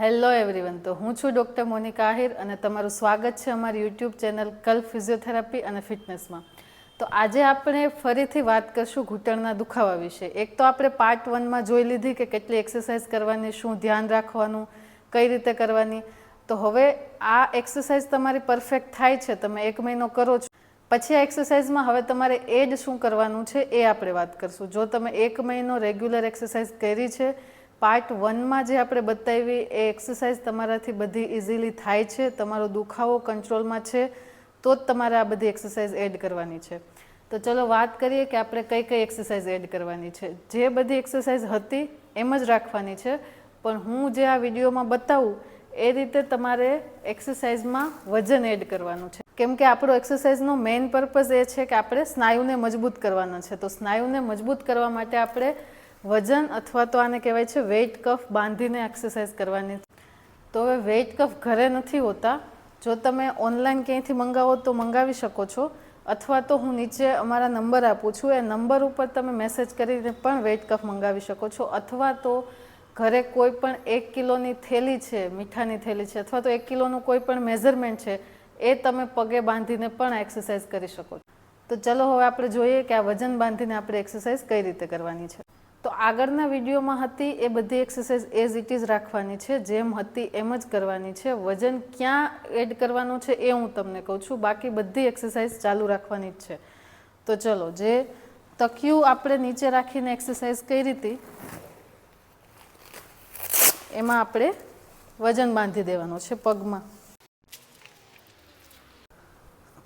Hello everyone તો હું છું ડૉક્ટર મોનિકા આહિર અને તમારું સ્વાગત છે અમારી યુટ્યુબ ચેનલ કલ્પ ફિઝિયોથેરાપી અને ફિટનેસમાં. તો આજે આપણે ફરીથી વાત કરશું ઘૂંટણના દુખાવા વિશે. એક તો આપણે પાર્ટ વનમાં જોઈ લીધી કે કેટલી એક્સરસાઇઝ કરવાની, શું ધ્યાન રાખવાનું, કઈ રીતે કરવાની. તો હવે આ એક્સરસાઇઝ તમારી પરફેક્ટ થાય છે. તમે એક મહિનો કરો છો. પછી આ એક્સરસાઇઝમાં હવે તમારે એડ શું કરવાનું છે એ આપણે વાત કરશું. જો તમે એક મહિનો રેગ્યુલર એક્સરસાઇઝ કરી છે પાર્ટ વનમાં જે આપણે બતાવી એ એક્સરસાઇઝ તમારાથી બધી ઇઝીલી થાય છે, તમારો દુખાવો કંટ્રોલમાં છે, તો જ તમારે આ બધી એક્સરસાઇઝ એડ કરવાની છે. તો ચલો વાત કરીએ કે આપણે કઈ કઈ એક્સરસાઇઝ એડ કરવાની છે. જે બધી એક્સરસાઇઝ હતી એમ જ રાખવાની છે, પણ હું જે આ વિડીયોમાં બતાવું એ રીતે તમારે એક્સરસાઇઝમાં વજન એડ કરવાનું છે. કેમ કે આપણો એક્સરસાઇઝનો મેઇન પર્પઝ એ છે કે આપણે સ્નાયુને મજબૂત કરવાના છે. તો સ્નાયુને મજબૂત કરવા માટે આપણે વજન અથવા તો આને કહેવાય છે વેઇટ કફ બાંધીને એક્સરસાઇઝ કરવાની. તો હવે વેઇટ કફ ઘરે નથી હોતા. જો તમે ઓનલાઈન ક્યાંયથી મંગાવો તો મંગાવી શકો છો. અથવા તો હું નીચે અમારા નંબર આપું છું. એ નંબર ઉપર તમે મેસેજ કરીને પણ વેઇટ કફ મંગાવી શકો છો. અથવા તો ઘરે કોઈ પણ એક કિલોની થેલી છે, મીઠાની થેલી છે, અથવા તો એક કિલોનું કોઈ પણ મેઝરમેન્ટ છે, એ તમે પગે બાંધીને પણ એક્સરસાઇઝ કરી શકો તો ચલો હવે આપણે જોઈએ કે આ વજન બાંધીને આપણે એક્સરસાઇઝ કઈ રીતે કરવાની છે. તો આગળના વિડીયોમાં હતી એ બધી એક્સરસાઇઝ એઝ ઇટ ઇઝ રાખવાની છે, જેમ હતી એમ જ કરવાની છે. વજન ક્યાં એડ કરવાનું છે એ હું તમને કહું છું. બાકી બધી એક્સરસાઇઝ ચાલુ રાખવાની જ છે. તો ચલો, જે તકિયું આપણે નીચે રાખીને એક્સરસાઇઝ કરી હતી, એમાં આપણે વજન બાંધી દેવાનું છે પગમાં.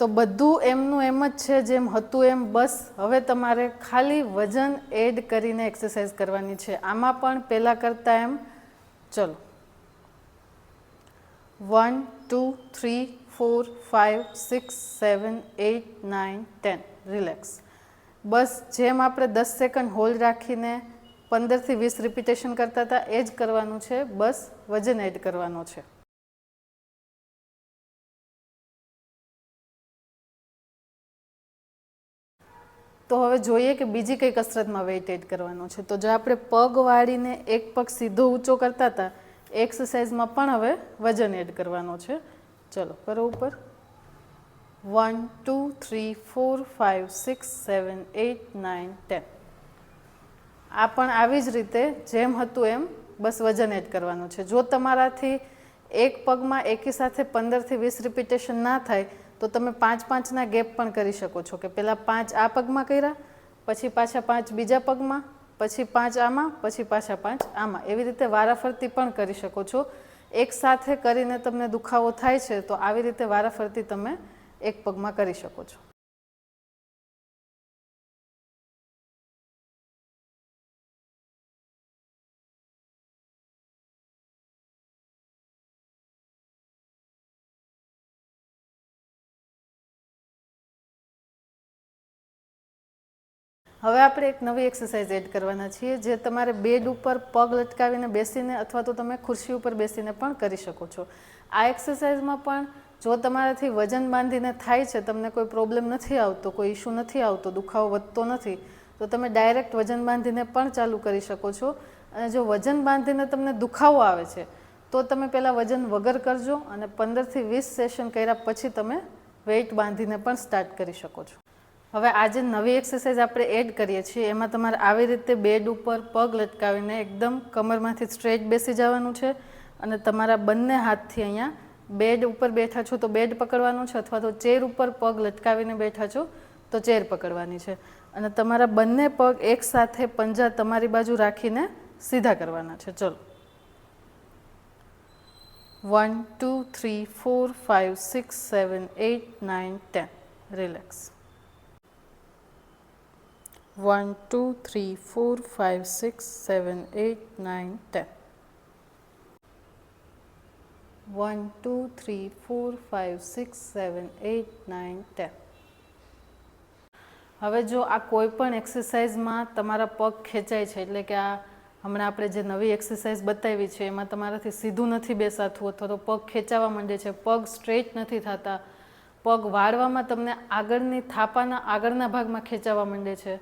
તો બધું એમનું એમ જ છે જેમ હતું એમ, બસ હવે તમારે ખાલી વજન એડ કરીને એક્સરસાઇઝ કરવાની છે. આમાં પણ પહેલાં કરતાં એમ, ચલો. One two three four five six seven eight nine ten relax બસ જેમ આપણે દસ સેકન્ડ હોલ્ડ રાખીને પંદરથી વીસ રિપીટેશન કરતા હતા, એ જ કરવાનું છે. બસ વજન એડ કરવાનો છે. તો હવે જોઈએ કે બીજી કઈ કસરતમાં વેઇટ એડ કરવાનો છે. તો જો આપણે પગ વાળીને એક પગ સીધો ઊંચો કરતા હતા એક્સરસાઇઝમાં પણ હવે વજન એડ કરવાનો છે. ચલો, કરો ઉપર. One two three four five six seven eight nine ten આ પણ આવી જ રીતે જેમ હતું એમ બસ વજન એડ કરવાનું છે. જો તમારાથી એક પગમાં એકી સાથે પંદરથી વીસ રિપીટેશન ના થાય તો તમે પાંચ પાંચના ગેપ પણ કરી શકો છો કે પહેલાં પાંચ આ પગમાં કર્યા, પછી પાછા પાંચ બીજા પગમાં, પછી પાંચ આમાં, પછી પાછા પાંચ આમાં. એવી રીતે વારાફરતી પણ કરી શકો છો. એક સાથે કરીને તમને દુખાવો થાય છે, તો આવી રીતે વારાફરતી તમે એક પગમાં કરી શકો છો. હવે આપણે એક નવી એક્સરસાઇઝ એડ કરવાના છીએ, જે તમારે બેડ ઉપર પગ લટકાવીને બેસીને અથવા તો તમે ખુરશી ઉપર બેસીને પણ કરી શકો છો. આ એક્સરસાઇઝમાં પણ જો તમારાથી વજન બાંધીને થાય છે, તમને કોઈ પ્રોબ્લેમ નથી આવતો, કોઈ ઇશ્યુ નથી આવતો, દુખાવો વધતો નથી, તો તમે ડાયરેક્ટ વજન બાંધીને પણ ચાલુ કરી શકો છો. અને જો વજન બાંધીને તમને દુખાવો આવે છે, તો તમે પહેલાં વજન વગર કરજો અને પંદરથી વીસ સેશન કર્યા પછી તમે વેઇટ બાંધીને પણ સ્ટાર્ટ કરી શકો છો. હવે આજે નવી એક્સરસાઇઝ આપણે એડ કરીએ છીએ, એમાં તમારે આવી રીતે બેડ ઉપર પગ લટકાવીને એકદમ કમરમાંથી સ્ટ્રેટ બેસી જવાનું છે અને તમારા બંને હાથથી અહીંયા બેડ ઉપર બેઠા છો તો બેડ પકડવાનું છે અથવા તો ચેર ઉપર પગ લટકાવીને બેઠા છો તો ચેર પકડવાની છે. અને તમારા બંને પગ એકસાથે પંજા તમારી બાજુ રાખીને સીધા કરવાના છે. ચલો. One two three four five six seven eight nine ten relax one two three four five six seven eight nine ten one two three four five six seven eight nine ten હવે જો આ કોઈ પણ એક્સરસાઇઝમાં તમારા પગ ખેંચાય છે, એટલે કે આ હમણાં આપણે જે નવી એક્સરસાઇઝ બતાવી છે, એમાં તમારાથી સીધું નથી બેસાતું અથવા તો પગ ખેંચાવા માંડે છે, પગ સ્ટ્રેટ નથી થતા પગ વાળવામાં તમને આગળની થાપાના આગળના ભાગમાં ખેંચાવા માંડે છે.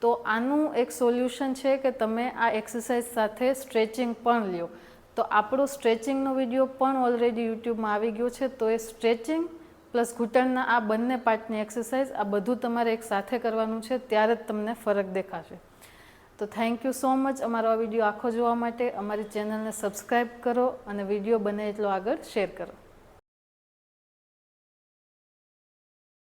તો આનું એક સોલ્યુશન છે કે તમે આ એક્સરસાઇઝ સાથે સ્ટ્રેચિંગ પણ લ્યો. તો આપણો સ્ટ્રેચિંગનો વીડિયો પણ ઓલરેડી યુટ્યુબમાં આવી ગયો છે. તો એ સ્ટ્રેચિંગ પ્લસ ઘૂંટણના આ બંને પાર્ટની એક્સરસાઇઝ આ બધું તમારે એક સાથે કરવાનું છે. ત્યારે જ તમને ફરક દેખાશે. તો થેન્ક યુ સો મચ અમારો આ વીડિયો આખો જોવા માટે. અમારી ચેનલને સબસ્ક્રાઈબ કરો અને વીડિયો બને એટલો આગળ શેર કરો.